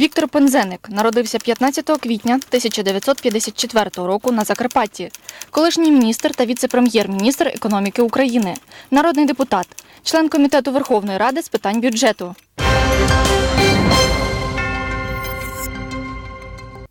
Віктор Пензеник народився 15 квітня 1954 року на Закарпатті. Колишній міністр та віце-прем'єр-міністр економіки України, народний депутат, член комітету Верховної Ради з питань бюджету.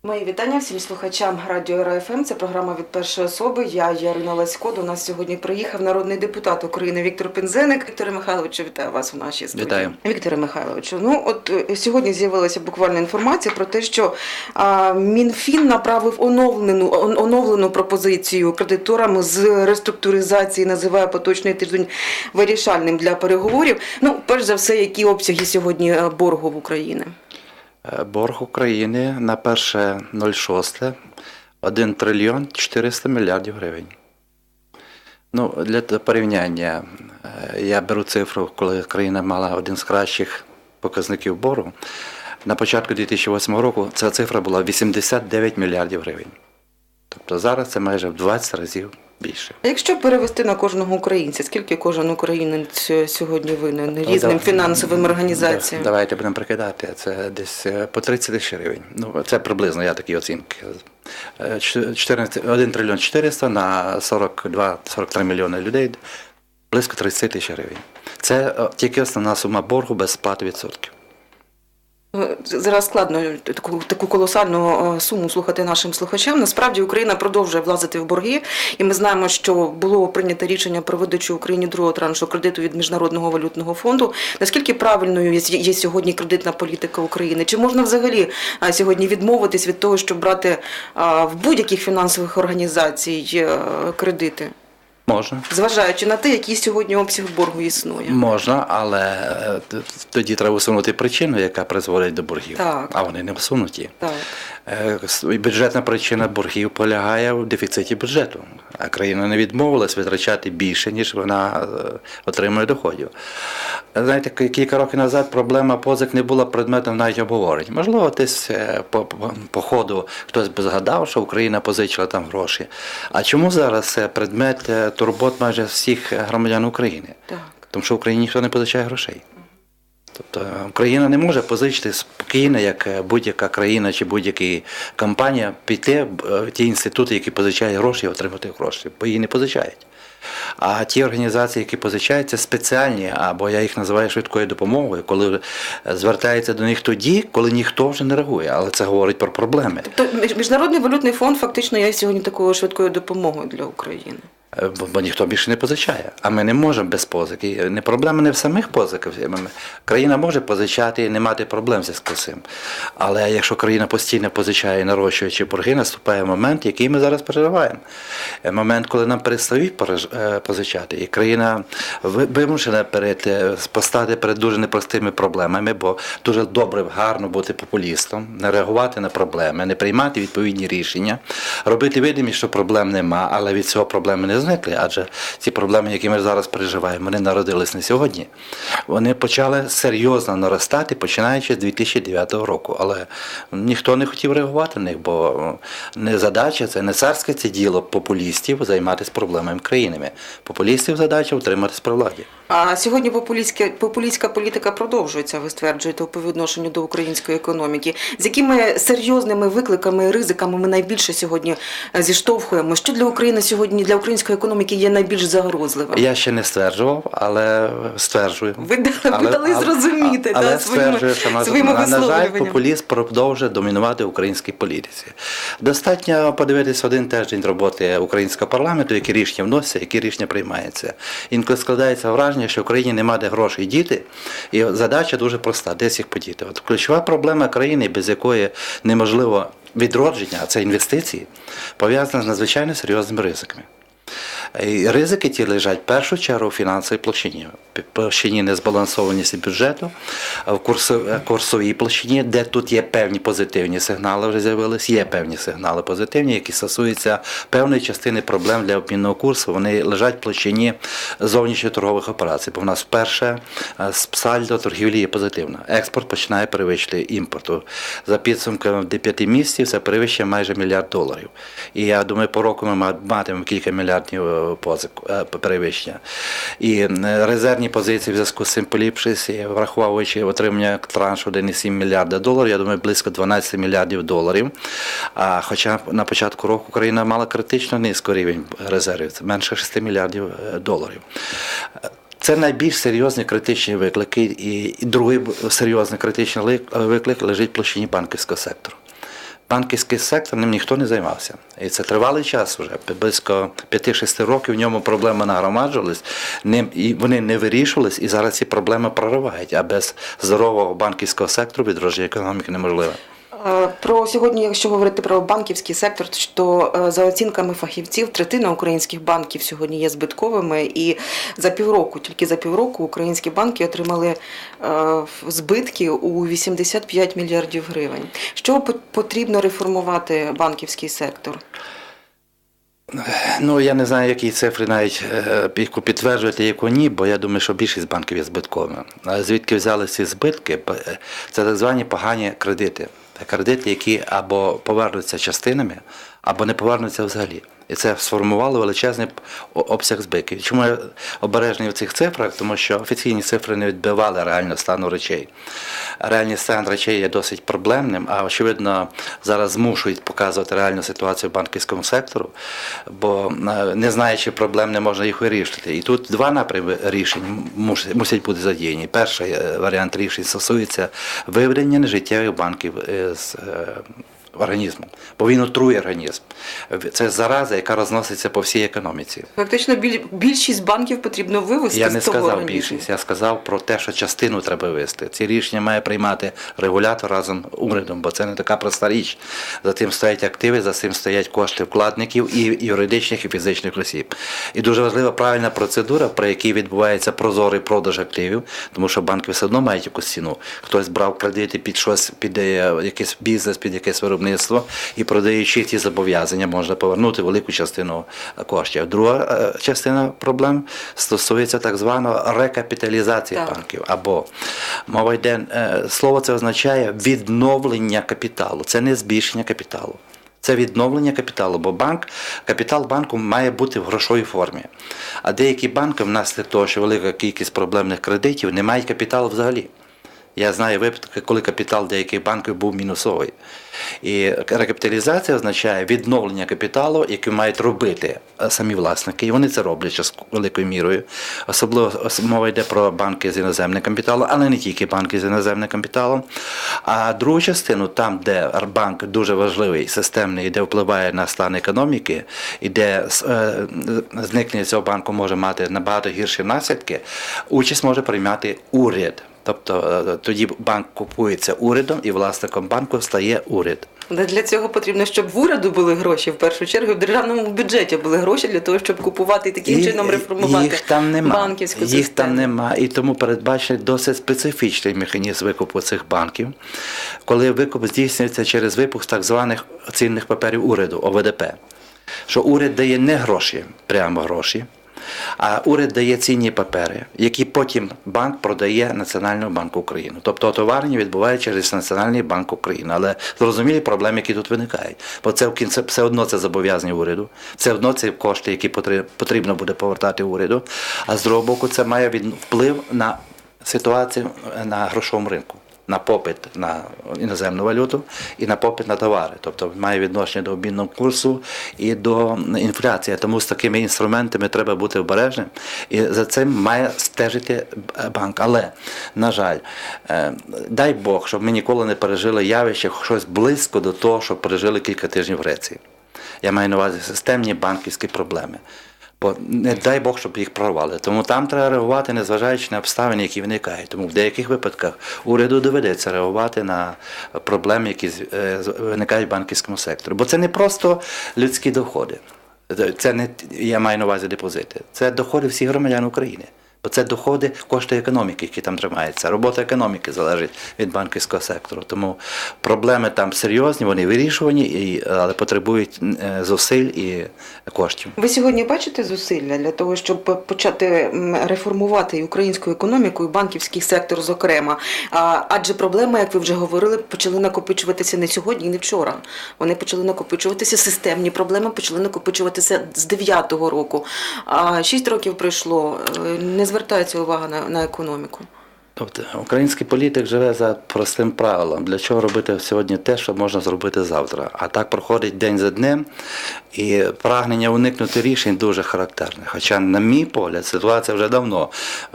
Мої вітання всім слухачам радіо РФМ. Це програма від першої особи. Я Ярина Ласько. До нас сьогодні приїхав народний депутат України Віктор Пензеник. Вікторе Михайловичу, вітаю вас у нашій студії. Вітаю. Вікторе Михайловичу. Ну от е, сьогодні з'явилася буквально інформація про те, що а, Мінфін направив оновлену оновлену пропозицію кредиторам з реструктуризації. Називає поточний тиждень вирішальним для переговорів. Ну, перш за все, які обсяги сьогодні е, боргу в Україні? Е, Борг України на 1.06 1 трильйон 400 мільярдів гривень. Ну, для порівняння, е, я беру цифру, коли країна мала один з кращих показників боргу. На початку 2008 року ця цифра була 89 мільярдів гривень. Тобто зараз це майже в 20 разів більше. А Якщо перевести на кожного українця, скільки кожен українець е, сьогодні винен різним Ну, да- фінансовим організаціям? Давайте будемо прикидати. Це десь е, по 30 тисяч гривень. Ну, це приблизно, я такі оцінки. Е, 14, 1 трильйон 400 на 42-43 мільйони людей, близько 30 тисяч гривень. Це е, тільки основна сума боргу без сплати відсотків. Е, Зараз складно таку, таку колосальну е, суму слухати нашим слухачам. Насправді Україна продовжує влазити в борги, і ми знаємо, що було прийнято рішення про видачу Україні другого траншу кредиту від Міжнародного валютного фонду. Наскільки правильною є, сьогодні кредитна політика України? Чи можна взагалі е, сьогодні відмовитись від того, щоб брати е, в будь-яких фінансових організацій е, кредити, Можна. зважаючи на те, який сьогодні обсяг боргу існує? Можна, але е, тоді треба усунути причину, яка призводить до боргів. Так. А вони не усунуті. Так. Е, Бюджетна причина боргів полягає в дефіциті бюджету. А країна не відмовилась витрачати більше, ніж вона е, отримує доходів. Знаєте, кілька років назад проблема позик не була предметом навіть обговорень. Можливо, десь е, по, по, по ходу хтось би згадав, що Україна позичила там гроші. А чому зараз це предмет турбот майже всіх громадян України? Так. Тому що в Україні ніхто не позичає грошей. Тобто е, Україна не може позичити спокійно, як е, будь-яка країна чи будь-яка компанія, піти в ті інститути, які позичають гроші, отримати гроші, бо її не позичають. А ті організації, які позичають, це спеціальні, або я їх називаю швидкою допомогою, коли е, звертається до них тоді, коли ніхто вже не реагує. Але це говорить про проблеми. Тобто Між- Міжнародний валютний фонд фактично є сьогодні такою швидкою допомогою для України. Е, Бо, ніхто більше не позичає. А ми не можемо без позики. Не проблема не в самих позиках. Ми- Країна може позичати і не мати проблем зі цим. Але якщо країна постійно позичає, нарощуючи борги, наступає момент, який ми зараз переживаємо. Е, Момент, коли нам перестають е, позичати, і країна вимушена е, постати перед дуже непростими проблемами, бо дуже добре, гарно бути популістом, не реагувати на проблеми, не приймати відповідні рішення, робити видимість, що проблем нема, але від цього проблеми не зникли. Адже ці проблеми, які ми зараз переживаємо, вони народились не сьогодні. Вони почали серйозно наростати, починаючи з 2009 року. Але ніхто не хотів реагувати на них, бо не задача, це не царське це діло популістів займатися проблемами країнами. Популістів задача утриматись при владі. А сьогодні популістська, популістська політика продовжується, ви стверджуєте, по відношенню до української економіки. З якими серйозними викликами і ризиками ми найбільше сьогодні е, зіштовхуємо? Що для України сьогодні, для української економіки є найбільш загрозливим? Я ще не стверджував, але стверджую. Ви дали- ви дали зрозуміти, але да, своїми- стверджую, що на, своїми на, на жаль, популізм продовжує домінувати українській політиці. Достатньо подивитися один тиждень роботи українського парламенту, які рішення вносяться, які рішення приймаються. Інколи складається враження, що в Україні нема де грошей діти, і задача дуже проста: десь їх подіти. От ключова проблема країни, без якої неможливо відродження, а це інвестиції, пов'язана з надзвичайно серйозними ризиками. І ризики ті лежать в першу чергу в фінансовій площині. Площині незбалансованості бюджету, в курсо- курсовій площині, де тут є певні позитивні сигнали, вже з'явились, є певні сигнали позитивні, які стосуються певної частини проблем для обмінного курсу. Вони лежать в площині зовнішньої торгових операцій. Бо в нас вперше е, сальдо торгівлі є позитивна. Експорт починає перевищити імпорту. За підсумками 5 місяців це перевищує майже мільярд доларів. І я думаю, по року ми ма- матимемо кілька мільярдів е, е, позику е, перевищення. І е, резервні позиції в зв'язку з цим поліпшилися, враховуючи отримання траншу 1,7 мільярда доларів, я думаю, близько 12 мільярдів доларів. А хоча на початку року Україна мала критично низький рівень резервів, це менше 6 мільярдів е, доларів. Це найбільш серйозні критичні виклики, і, другий серйозний критичний виклик лежить в площині банківського сектору. Банківський сектор ним ніхто не займався. І це тривалий час вже. Близько 5-6 років в ньому проблеми нагромаджувались, і вони не вирішувались, і зараз ці проблеми проривають. А без здорового банківського сектору відродження економіки неможливе. Е, Про сьогодні, якщо говорити про банківський сектор, то е, за оцінками фахівців, третина українських банків сьогодні є збитковими, і за півроку, тільки за півроку, українські банки отримали е, збитки у 85 мільярдів гривень. Що по- потрібно реформувати банківський сектор? Ну, я не знаю, які цифри навіть підтверджувати, яку ні, бо я думаю, що більшість банків є збитковими. Звідки взяли ці збитки? Це так звані погані кредити. Кредити, які або повернуться частинами, або не повернуться взагалі. І це сформувало величезний обсяг збитків. Чому я обережний в цих цифрах? Тому що офіційні цифри не відбивали реально стану речей. Реальний стан речей є досить проблемним, а очевидно зараз змушують показувати реальну ситуацію в банківському сектору, бо е, не знаючи проблем, не можна їх вирішити. І тут два напрями рішень мусять, бути задіяні. Перший е, варіант рішень стосується виведення нежиттєвих банків е, з організму, бо він отрує організм. Це зараза, яка розноситься по всій економіці. Фактично, більшість банків потрібно вивести Я з не того сказав організму. більшість, я сказав про те, що частину треба вести. Ці рішення має приймати регулятор разом з урядом, бо це не така проста річ. За тим стоять активи, за цим стоять кошти вкладників і юридичних і фізичних осіб. І дуже важлива правильна процедура, при якій відбувається прозорий продаж активів, тому що банки все одно мають якусь ціну. Хтось брав кредити під щось, під е, якийсь бізнес, під якесь виробництво, і продаючи ті зобов'язання, можна повернути велику частину коштів. Друга е, частина проблем стосується так званої рекапіталізації Так. банків. Або мова йде, е, слово це означає відновлення капіталу, це не збільшення капіталу. Це відновлення капіталу, бо банк, капітал банку має бути в грошовій формі. А деякі банки, внаслідок того, що велика кількість проблемних кредитів, не мають капіталу взагалі. Я знаю випадки, коли капітал деяких банків був мінусовий. І рекапіталізація означає відновлення капіталу, який мають робити самі власники. І вони це роблять част- великою мірою. Особливо мова йде про банки з іноземним капіталом, але не тільки банки з іноземним капіталом. А другу частину, там, де банк дуже важливий, системний, де впливає на стан економіки, і де е, зникнення цього банку може мати набагато гірші наслідки, участь може приймати уряд. Тобто е, тоді банк купується урядом і власником банку стає уряд. Але для цього потрібно, щоб в уряду були гроші в першу чергу, в державному бюджеті були гроші для того, щоб купувати і таким І- чином реформувати їх там нема. банківську їх там нема. І тому передбачений досить специфічний механізм викупу цих банків, коли викуп здійснюється через випуск так званих цінних паперів уряду ОВДП. Що уряд дає не гроші, прямо гроші. А уряд дає цінні папери, які потім банк продає Національному банку України. Тобто отоварення відбувається через Національний банк України. Але зрозумілі проблеми, які тут виникають. Бо це в кінці все одно це зобов'язання уряду, все одно це кошти, які потрібно буде повертати уряду. А з другого боку, це має вплив на ситуацію на грошовому ринку. На попит на іноземну валюту і на попит на товари, тобто має відношення до обмінного курсу і до інфляції. Тому з такими інструментами треба бути обережним, і за цим має стежити банк. Але, на жаль, е, дай Бог, щоб ми ніколи не пережили явище щось близько до того, що пережили кілька тижнів в Греції. Я маю на увазі системні банківські проблеми. Бо не дай Бог, щоб їх прорвали. Тому там треба реагувати, незважаючи на обставини, які виникають. Тому в деяких випадках уряду доведеться реагувати на проблеми, які е, виникають в банківському секторі. Бо це не просто людські доходи. Це не я маю на увазі депозити. Це доходи всіх громадян України. Бо це доходи, кошти економіки, які там тримаються. Робота економіки залежить від банківського сектору. Тому проблеми там серйозні, вони вирішувані, але потребують е, зусиль і коштів. Ви сьогодні бачите зусилля для того, щоб почати реформувати і українську економіку, і банківський сектор, зокрема. Адже проблеми, як ви вже говорили, почали накопичуватися не сьогодні і не вчора. Вони почали накопичуватися системні проблеми, почали накопичуватися з 9-го року. 6 років пройшло. е, Не звертається увага на, на економіку. Тобто український політик живе за простим правилом. Для чого робити сьогодні те, що можна зробити завтра? А так проходить день за днем, і прагнення уникнути рішень дуже характерне. Хоча, на мій погляд, ситуація вже давно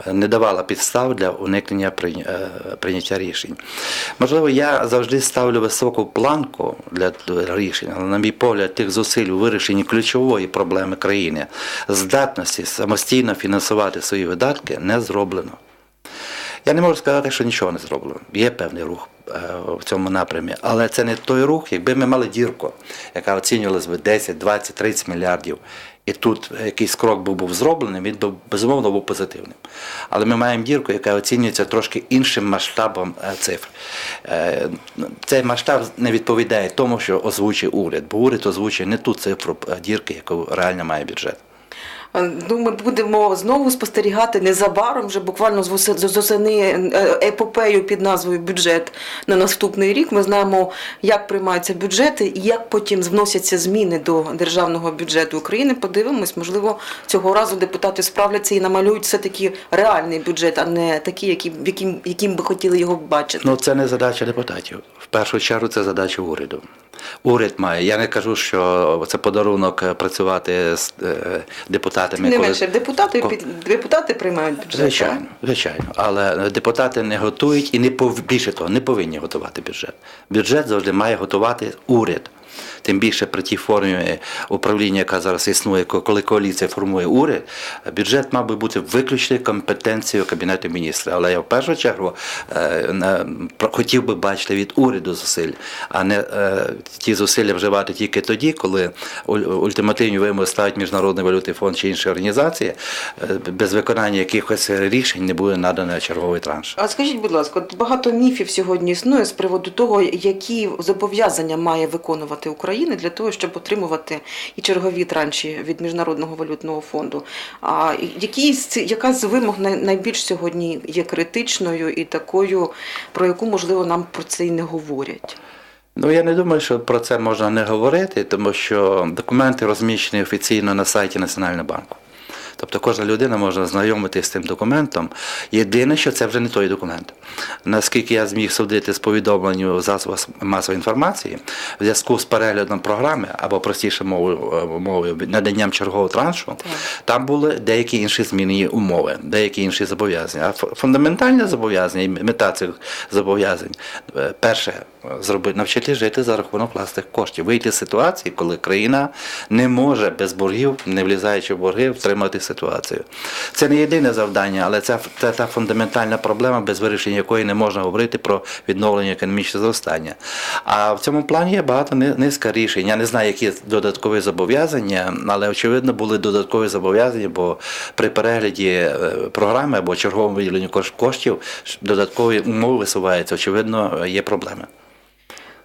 е, не давала підстав для уникнення е, прийняття рішень. Можливо, я завжди ставлю високу планку для рішень, але, на мій погляд, тих зусиль у вирішенні ключової проблеми країни, здатності самостійно фінансувати свої видатки, не зроблено. Я не можу сказати, що нічого не зроблено. Є певний рух е, в цьому напрямі, але це не той рух, якби ми мали дірку, яка оцінювалась би 10, 20, 30 мільярдів. І тут якийсь крок був, був зроблений, він безумовно був позитивним. Але ми маємо дірку, яка оцінюється трошки іншим масштабом е, цифр. Е, Цей масштаб не відповідає тому, що озвучує уряд, бо уряд озвучує не ту цифру дірки, яку реально має бюджет. Ну, ми будемо знову спостерігати незабаром, вже буквально з осени е, епопею під назвою бюджет на наступний рік. Ми знаємо, як приймаються бюджети і як потім вносяться зміни до державного бюджету України. Подивимось, можливо, цього разу депутати справляться і намалюють все таки реальний бюджет, а не такий, яким, яким, яким би хотіли його бачити. Ну, це не задача депутатів. В першу чергу це задача уряду. Уряд має. Я не кажу, що це подарунок е, працювати з е, депутатами. не коли- менше депутати під депутати приймають бюджет. Звичайно, звичайно. Але депутати не готують і не пов... більше того, не повинні готувати бюджет. Бюджет завжди має готувати уряд. Тим більше при тій формі управління, яка зараз існує, коли коаліція формує уряд, бюджет мав би бути виключною компетенцією Кабінету міністрів. Але я в першу чергу е, хотів би бачити від уряду зусиль, а не е, ті зусилля вживати тільки тоді, коли уль- ультимативні вимоги ставить Міжнародний валютний фонд чи інші організації, е, без виконання якихось рішень не буде надано черговий транш. А скажіть, будь ласка, багато міфів сьогодні існує з приводу того, які зобов'язання має виконувати Україна для того, щоб отримувати і чергові транші від міжнародного валютного фонду. А які з яка з вимог най- найбільш сьогодні є критичною і такою, про яку можливо нам про це і не говорять? Ну я не думаю, що про це можна не говорити, тому що документи розміщені офіційно на сайті Національного банку. Тобто кожна людина може ознайомитися з цим документом. Єдине, що це вже не той документ. Наскільки я зміг судити з повідомлень у засобах масової інформації, в зв'язку з переглядом програми, або простіше мовою, е, мовою наданням чергового траншу, там були деякі інші змінені умови, деякі інші зобов'язання. А фундаментальне зобов'язання і мета цих зобов'язань е, перше зробити навчити жити за рахунок власних коштів, вийти з ситуації, коли країна не може без боргів, не влізаючи в борги, втримати ситуацію. Це не єдине завдання, але це, це та фундаментальна проблема, без вирішення якої не можна говорити про відновлення економічного зростання. А в цьому плані є багато низка рішень. Я не знаю, які додаткові зобов'язання, але очевидно були додаткові зобов'язання, бо при перегляді е, програми або черговому виділенню коштів додаткові умови висуваються. Очевидно, є проблеми.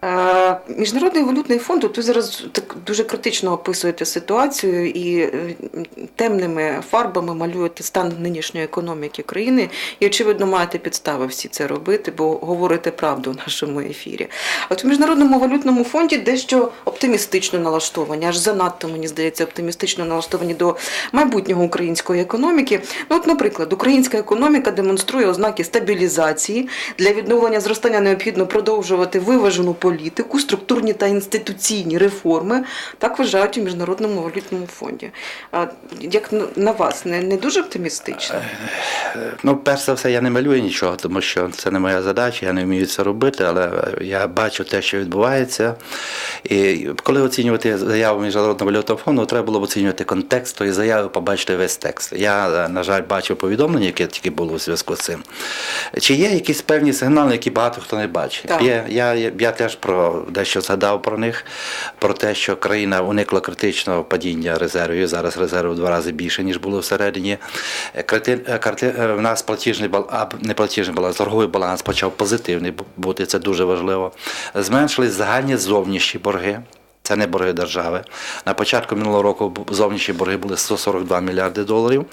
Е, Міжнародний валютний фонд, ви зараз так дуже критично описуєте ситуацію і е, темними фарбами малюєте стан нинішньої економіки країни. І, очевидно, маєте підстави всі це робити, бо говорите правду в нашому ефірі. От в Міжнародному валютному фонді дещо оптимістично налаштовані, аж занадто, мені здається, оптимістично налаштовані до майбутнього української економіки. Ну, от, наприклад, українська економіка демонструє ознаки стабілізації. Для відновлення зростання необхідно продовжувати виважену політику, структурні та інституційні реформи. Так вважають у Міжнародному валютному фонді. А як на- вас, не, не дуже оптимістично? Ну, перш за все, я не малюю нічого, тому що це не моя задача, я не вмію це робити, але я бачу те, що відбувається. І коли оцінювати заяву Міжнародного валютного фонду, треба було б оцінювати контекст тої заяви, побачити весь текст. Я, на жаль, бачив повідомлення, яке тільки було у зв'язку з цим. Чи є якісь певні сигнали, які багато хто не бачить? Є, я, я, я теж про дещо згадав про них, про те, що країна уникла критичного падіння резервів. Зараз резерви в два рази більше, ніж було всередині. Карти- е, В нас платіжний бал- а, не платіжний баланс, торговий баланс почав позитивний бути, це дуже важливо. Зменшились загальні зовнішні борги. Це не борги держави. На початку минулого року зовнішні борги були 142 мільярди доларів,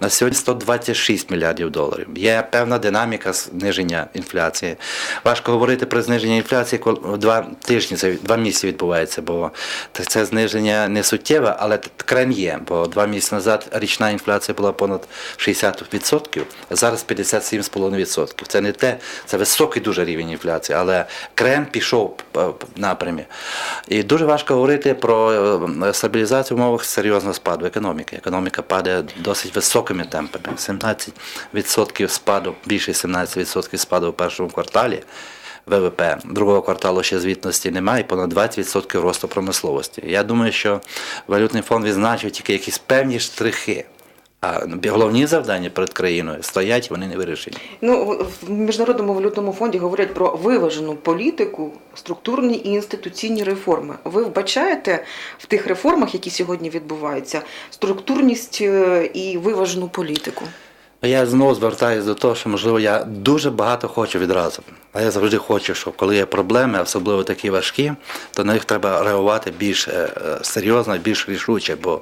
на сьогодні 126 мільярдів доларів. Є певна динаміка зниження інфляції. Важко говорити про зниження інфляції, два тижні, це два місяці відбувається, бо це- зниження не суттєве, але крен є. Бо два місяці назад річна інфляція була понад 60%, а зараз 57,5%. Це не те, це високий дуже рівень інфляції, але крен пішов е, напрямі. І дуже важко говорити про е, стабілізацію в умовах серйозного спаду економіки. Економіка падає досить високими темпами. 17% спаду, більше 17% спаду в першому кварталі. ВВП другого кварталу ще звітності немає, і понад 20% росту промисловості. Я думаю, що валютний фонд відзначив тільки якісь певні штрихи. А головні завдання перед країною стоять, вони не вирішені. Ну, в міжнародному валютному фонді говорять про виважену політику, структурні і інституційні реформи. Ви вбачаєте в тих реформах, які сьогодні відбуваються, структурність е, і виважену політику? Я знову звертаюся до того, що можливо я дуже багато хочу відразу. А я завжди хочу, що коли є проблеми, особливо такі важкі, то на них треба реагувати більш е, е, серйозно, більш рішуче, бо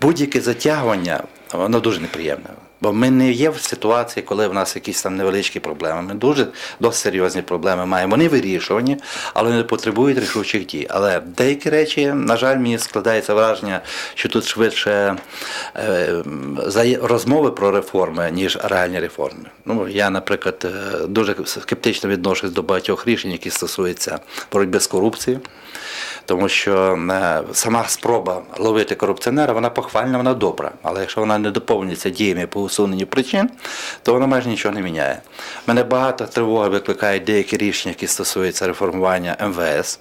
будь-яке затягування воно дуже неприємне. Бо ми не є в ситуації, коли в нас якісь там невеличкі проблеми. Ми дуже досить серйозні проблеми маємо. Вони вирішувані, але не потребують рішучих дій. Але деякі речі, на жаль, мені складається враження, що тут швидше е, розмови про реформи, ніж реальні реформи. Ну, я, наприклад, е, дуже скептично відношусь до багатьох рішень, які стосуються боротьби з корупцією. Тому що е, сама спроба ловити корупціонера, вона похвальна, вона добра. Але якщо вона не доповнюється діями по усуненню причин, то вона майже нічого не міняє. Мене багато тривоги викликають деякі рішення, які стосуються реформування МВС.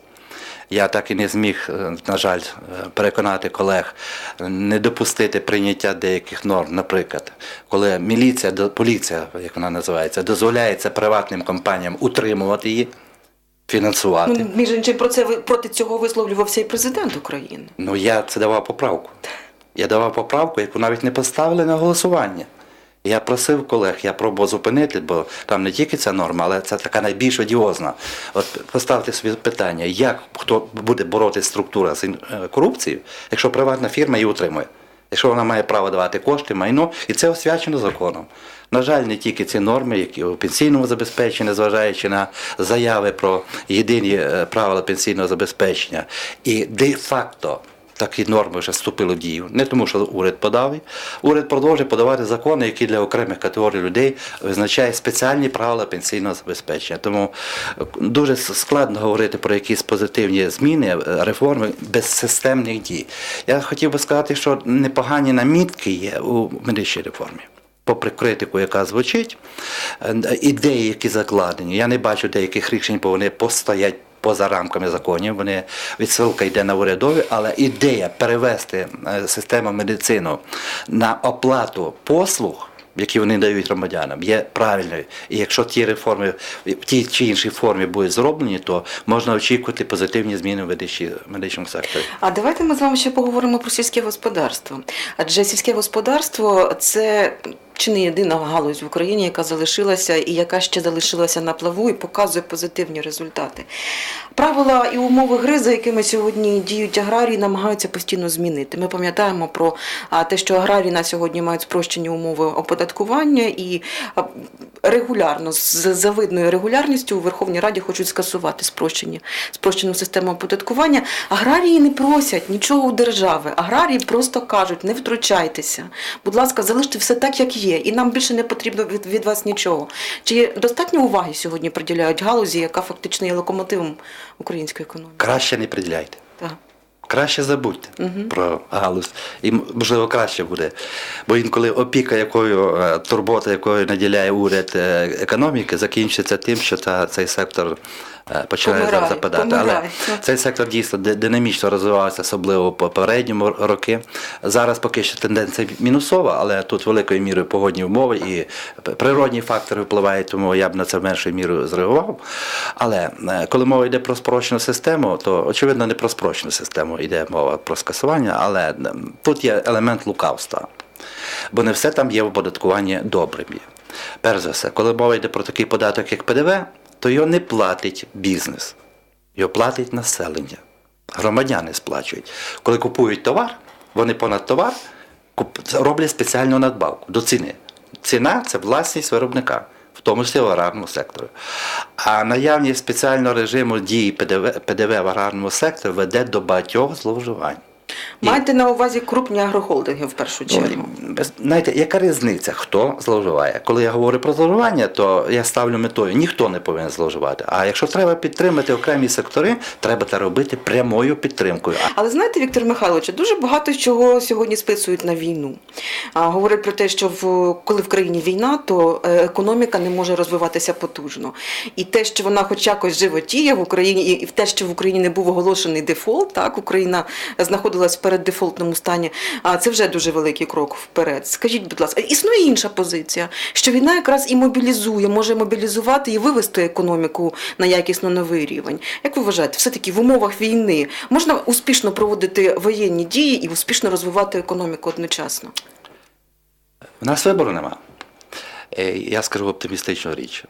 Я так і не зміг, е, на жаль, е, переконати колег не допустити прийняття деяких норм, наприклад, коли міліція, поліція, як вона називається, дозволяється приватним компаніям утримувати її, фінансувати. Ну, між іншим, про це проти цього висловлювався і президент України. Ну, я це давав поправку. Я давав поправку, яку навіть не поставили на голосування. Я просив колег, я пробував зупинити, бо там не тільки ця норма, але це така найбільш одіозна. От поставте собі питання, як хто буде боротися структура з е, корупцією, якщо приватна фірма її утримує, якщо вона має право давати кошти, майно, і це освячено законом. На жаль, не тільки ці норми, які у пенсійному забезпеченні, зважаючи на заяви про єдині е, правила пенсійного забезпечення, і де-факто такі норми вже вступили в дію. Не тому, що уряд подав. Уряд продовжує подавати закони, які для окремих категорій людей визначають спеціальні правила пенсійного забезпечення. Тому е, дуже складно говорити про якісь позитивні зміни, е, реформи без системних дій. Я хотів би сказати, що непогані намітки є у медичній реформі. Попри критику, яка звучить, е, ідеї, які закладені, я не бачу деяких рішень, бо вони постоять поза рамками законів. Вони відсилка йде на урядові, але ідея перевести е, систему медицину на оплату послуг. Які вони дають громадянам, є правильною. І якщо ті реформи в тій чи іншій формі будуть зроблені, то можна очікувати позитивні зміни в медичному секторі. А давайте ми з вами ще поговоримо про сільське господарство. Адже сільське господарство це чи не єдина галузь в Україні, яка залишилася і яка ще залишилася на плаву і показує позитивні результати. Правила і умови гри, за якими сьогодні діють аграрії, намагаються постійно змінити. Ми пам'ятаємо про те, що аграрії на сьогодні мають спрощені умови оподаткування і регулярно з завидною регулярністю у Верховній Раді хочуть скасувати спрощені спрощену систему оподаткування. Аграрії не просять нічого у держави. Аграрії просто кажуть: не втручайтеся. Будь ласка, залиште все так, як є, і нам більше не потрібно від, від вас нічого. Чи достатньо уваги сьогодні приділяють галузі, яка фактично є локомотивом української економіки? Краще не приділяйте. Так. Краще забудьте про галузь. І можливо краще буде. Бо інколи опіка, якою е, турбота, якою наділяє уряд е, економіки, закінчиться тим, що та, цей сектор починає Помирає, западати. помирає. Але цей сектор дійсно динамічно розвивався, особливо по попередньому роки. Зараз поки що тенденція мінусова, але тут великою мірою погодні умови і природні фактори впливають, тому я б на це меншою мірою зреагував. Але е, коли мова йде про спрощену систему, то очевидно не про спрощену систему йде мова про скасування, але тут є елемент лукавства. Бо не все там є в оподаткуванні добрим. Перш за все, коли мова йде про такий податок, як ПДВ, то його не платить бізнес, його платить населення. Громадяни сплачують. Коли купують товар, вони понад товар роблять спеціальну надбавку до ціни. Ціна це власність виробника, в тому числі в аграрному секторі. А наявність спеціального режиму дії ПДВ, ПДВ в аграрному секторі веде до багатьох зловживань. Маєте на увазі крупні агрохолдинги в першу чергу. Знаєте, яка різниця, хто зловживає? Коли я говорю про зловживання, то я ставлю метою, ніхто не повинен зловживати. А якщо треба підтримати окремі сектори, треба це робити прямою підтримкою. Але знаєте, Віктор Михайлович, дуже багато чого сьогодні списують на війну. А, говорять про те, що в, коли в країні війна, то е, економіка не може розвиватися потужно. І те, що вона хоч якось животіє в Україні, і те, що в Україні не був оголошений дефолт, так Україна знаходилась в переддефолтному стані. А це вже дуже великий крок вперед. Скажіть, будь ласка, існує інша позиція, що війна якраз і мобілізує, може мобілізувати і вивести економіку на якісно новий рівень. Як ви вважаєте, все-таки в умовах війни можна успішно проводити воєнні дії і успішно розвивати економіку одночасно? в нас вибору нема. Е, Я скажу оптимістичну річ.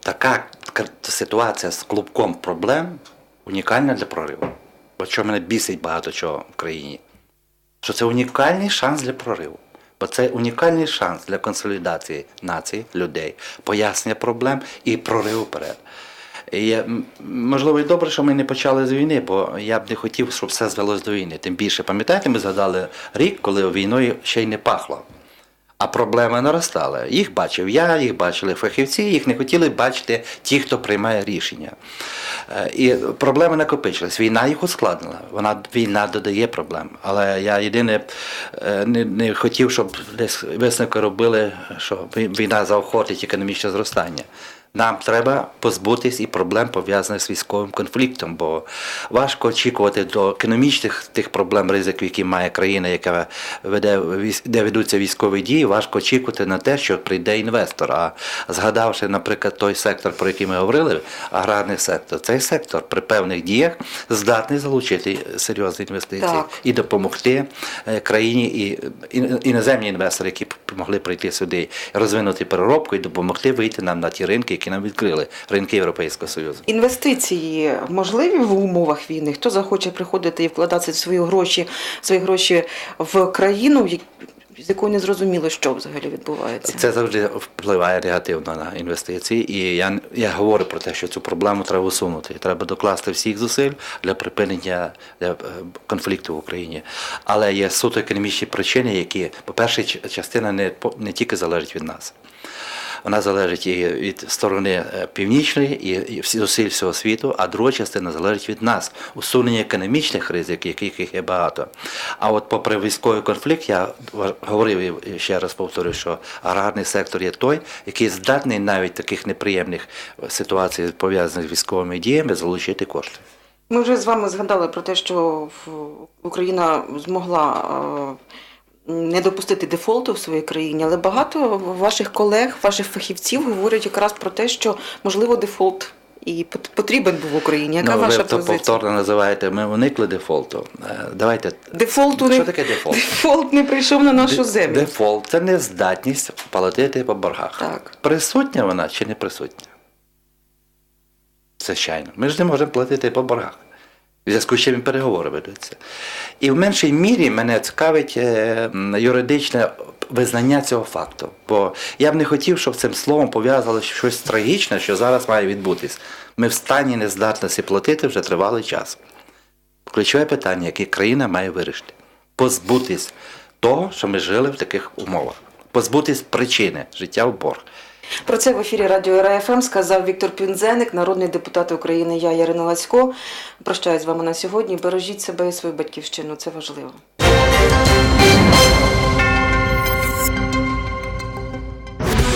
Така ситуація з клубком проблем унікальна для прориву. От що мене бісить багато чого в країні. Що це унікальний шанс для прориву. Бо це унікальний шанс для консолідації нації, людей, пояснення проблем і прориву вперед. І, можливо, і добре, що ми не почали з війни, бо я б не хотів, щоб все звелось до війни. Тим більше, пам'ятаєте, ми згадали рік, коли війною ще й не пахло. А проблеми наростали. Їх бачив я, їх бачили фахівці, їх не хотіли бачити ті, хто приймає рішення. Е, І проблеми накопичились. Війна їх ускладнила. Вона війна додає проблем. Але я єдине е, не, не хотів, щоб десь висновки робили, що війна заохотить економічне зростання. Нам треба позбутись і проблем пов'язаних з військовим конфліктом, бо важко очікувати до економічних тих проблем, ризиків, які має країна, яка веде де ведуться військові дії. Важко очікувати на те, що прийде інвестор. А згадавши, наприклад, той сектор, про який ми говорили, аграрний сектор, цей сектор при певних діях здатний залучити серйозні інвестиції Так. і допомогти е, країні і іноземні інвестори, які могли прийти сюди, розвинути переробку і допомогти вийти нам на ті ринки, які нам відкрили, ринки Європейського Союзу. Інвестиції можливі в умовах війни? Хто захоче приходити і вкладати свої гроші, свої гроші в країну, з якою не зрозуміло, що взагалі відбувається? Це завжди впливає негативно на інвестиції, і я, я говорю про те, що цю проблему треба усунути. Треба докласти всіх зусиль для припинення для, е, конфлікту в Україні. Але є суто економічні причини, які, по-перше, ч- частина не, по- не тільки залежить від нас. Вона залежить і від сторони е, північної, і, зусиль всього світу, а друга частина залежить від нас. Усунення економічних ризиків, яких є багато. А от попри військовий конфлікт, я говорив і ще раз повторюю, що аграрний сектор є той, який здатний навіть таких неприємних ситуацій, пов'язаних з військовими діями, залучити кошти. Ми вже з вами згадали про те, що Україна змогла е, не допустити дефолту в своїй країні, але багато ваших колег, ваших фахівців говорять якраз про те, що можливо дефолт і потрібен був в Україні. Яка ну, ваша ви позиція? повторно називаєте, ми уникли дефолту. Е, Давайте. Дефолту Що не таке дефолт? дефолт не прийшов на нашу землю. Дефолт це нездатність платити по боргах. Так. Присутня вона чи не присутня? Звичайно. Ми ж не можемо платити по боргах. В зв'язку з чим переговори ведуться. І в меншій мірі мене цікавить юридичне визнання цього факту. Бо я б не хотів, щоб цим словом пов'язало щось трагічне, що зараз має відбутись. Ми в стані нездатності платити вже тривалий час. Ключове питання, яке країна має вирішити. Позбутись того, що ми жили в таких умовах. Позбутись причини життя в борг. Про це в ефірі Радіо РФМ сказав Віктор Пінзеник, народний депутат України. Я Ярина Лацько. Прощаюсь з вами на сьогодні. Бережіть себе і свою батьківщину. Це важливо.